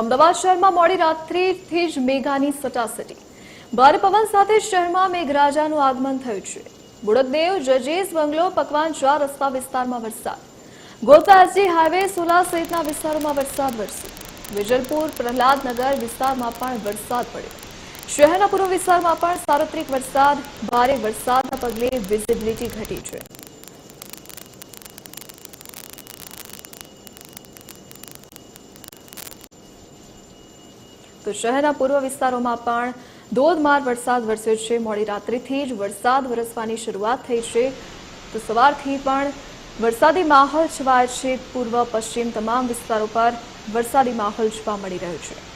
અમદાવાદ શહેરમાં મોડી રાત્રિથી જ મેઘાની સટાસટી. ભારે પવન સાથે શહેરમાં મેઘરાજાનું આગમન થયું છે. બુડકદેવ જજેસ બંગલો, પકવાન ચાર રસ્તા વિસ્તારમાં વરસાદ. ગોતાજી હાઈવે સોલા સહિતના વિસ્તારોમાં વરસાદ વરસ્યો. વિજલપુર, પ્રહલાદનગર વિસ્તારમાં પણ વરસાદ પડ્યો. શહેરના પૂર્વ વિસ્તારમાં પણ સાર્વત્રિક વરસાદ, ભારે વરસાદના પગલે વિઝિબિલિટી ઘટી છે. તો શહેરના પૂર્વ વિસ્તારોમાં પણ ધોધમાર વરસાદ વરસ્યો છે. મોડી રાત્રિથી જ વરસાદ વરસવાની શરૂઆત થઈ છે. તો સવારથી પણ વરસાદી માહોલ છવાય છે. પૂર્વ, પશ્ચિમ તમામ વિસ્તારો પર વરસાદી માહોલ જોવા મળી રહ્યો છે.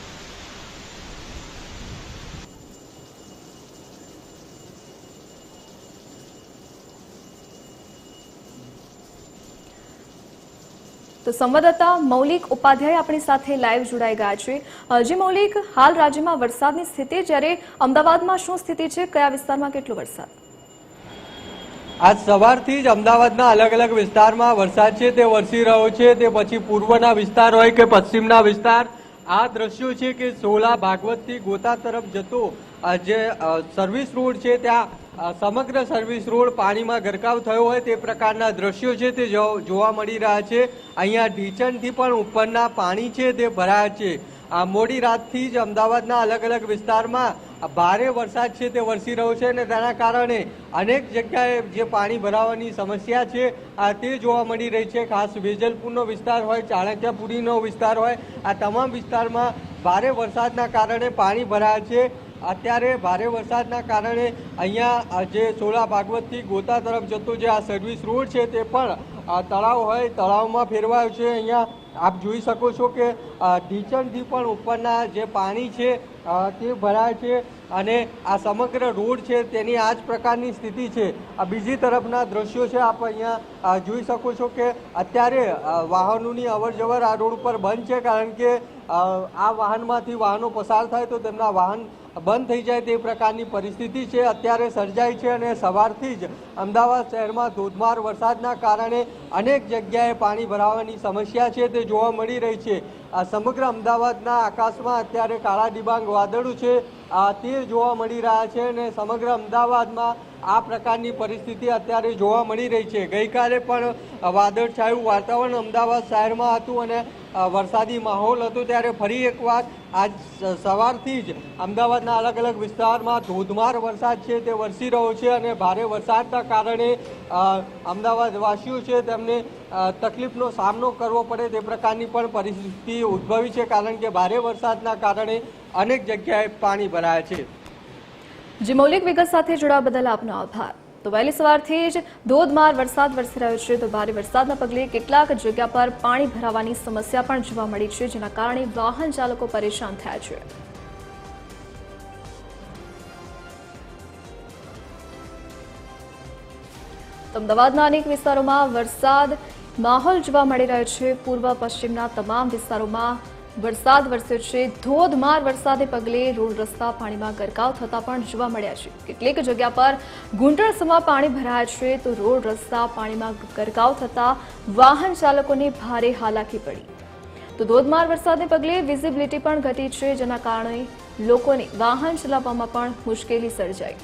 તો સંવાદદાતા મૌલિક ઉપાધ્યાય આપણી સાથે લાઈવ જોડાઈ ગયા છે. જી મૌલિક, હાલ રાજ્યમાં વરસાદની સ્થિતિ જ્યારે અમદાવાદમાં શું સ્થિતિ છે? કયા વિસ્તારમાં કેટલો વરસાદ? આજ સવારથી જ અમદાવાદના અલગ અલગ વિસ્તારમાં વરસાદ છે, તે વરસી રહ્યો છે, તે પછી પૂર્વના વિસ્તાર હોય કે પશ્ચિમના વિસ્તાર. આ દ્રશ્યો છે કે સોલા ભાગવતથી ગોતા તરફ જતો જે સર્વિસ રોડ છે, ત્યાં સમગ્ર સર્વિસ રોડ પાણીમાં ગરકાવ થયો હોય તે પ્રકારના દ્રશ્યો છે તે જોવા મળી રહ્યા છે. અહીંયા ઢીચણથી પણ ઉપરના પાણી છે તે ભરાયા છે. આ મોડી રાતથી જ અમદાવાદના અલગ અલગ વિસ્તારમાં ભારે વરસાદ છે તે વરસી રહ્યો છે અને તેના કારણે અનેક જગ્યાએ જે પાણી ભરાવાની સમસ્યા છે, આ તે જોવા મળી રહી છે. ખાસ વેજલપુરનો વિસ્તાર હોય, ચાણક્યપુરીનો વિસ્તાર હોય, આ તમામ વિસ્તારમાં ભારે વરસાદના કારણે પાણી ભરાયા છે. અત્યારે ભારે વરસાદના કારણે અહીંયા જે સોલા ભાગવતથી ગોતા તરફ જતો જે આ સર્વિસ રોડ છે તે પણ તળાવ હોય, તળાવમાં ફેરવાયો છે. અહીંયા આપ જોઈ શકો છો કે ઢીચણથી પણ ઉપરના જે પાણી છે તે ભરાય છે અને આ સમગ્ર રોડ છે તેની આ જ પ્રકારની સ્થિતિ છે. આ બીજી તરફના દ્રશ્યો છે, આપ અહીંયા જોઈ શકો છો કે અત્યારે વાહનોની અવરજવર આ રોડ ઉપર બંધ છે કારણ કે આ વાહનમાંથી વાહનો પસાર થાય તો તેમના વાહન બંધ થઈ જાય તે પ્રકારની પરિસ્થિતિ છે. અત્યારે સર્જાઈ છે અને સવારથી જ અમદાવાદ શહેરમાં ધોધમાર વરસાદના કારણે અનેક જગ્યાએ પાણી ભરાવાની સમસ્યા છે. તે જોવા મળી રહી છે. આ સમગ્ર અમદાવાદના આકાશમાં અત્યારે કાળા ડિબાંગ વાદળું છે. તે જોવા મળી રહ્યા છે અને સમગ્ર અમદાવાદમાં આ પ્રકારની પરિસ્થિતિ અત્યારે જોવા મળી રહી છે. ગઈકાલે પણ વાદળછાયું વાતાવરણ અમદાવાદ શહેરમાં હતું અને વરસાદી માહોલ હતો ત્યારે ફરી એકવાર આજ સવારથી જ અમદાવાદના અલગ અલગ વિસ્તારમાં ધોધમાર વરસાદ છે, તે વરસી રહ્યો છે અને ભારે વરસાદના કારણે અમદાવાદવાસીઓ છે તેમને તકલીફનો સામનો કરવો પડે તે પ્રકારની પણ પરિસ્થિતિ ઉદ્ભવી છે, કારણ કે ભારે વરસાદના કારણે અનેક જગ્યાએ પાણી ભરાયા છે. જી, મૌલિક વિગત સાથે જોડાવા બદલ આપનો આભાર. તો વહેલી સવારથી જ ધોધમાર વરસાદ વરસી રહ્યો છે, તો ભારે વરસાદના પગલે કેટલાક જગ્યા પર પાણી ભરાવાની સમસ્યા પણ જોવા મળી છે, જેના કારણે વાહન ચાલકો પરેશાન થયા છે. અમદાવાદના અનેક વિસ્તારોમાં વરસાદ માહોલ જોવા મળી રહ્યો છે. પૂર્વ, પશ્ચિમના તમામ વિસ્તારોમાં વરસાદ વરસ્યો છે. ધોધમાર વરસાદને પગલે રોડ રસ્તા પાણીમાં ગરકાવ થતા પણ જોવા મળ્યા છે. કેટલીક જગ્યા પર ગુંટળસમાં પાણી ભરાયા છે તો રોડ રસ્તા પાણીમાં ગરકાવ થતા વાહન ચાલકોને ભારે હાલાકી પડી. તો ધોધમાર વરસાદને પગલે વિઝિબિલિટી પણ ઘટી છે, જેના કારણે લોકોને વાહન ચલાવવામાં પણ મુશ્કેલી સર્જાઈ.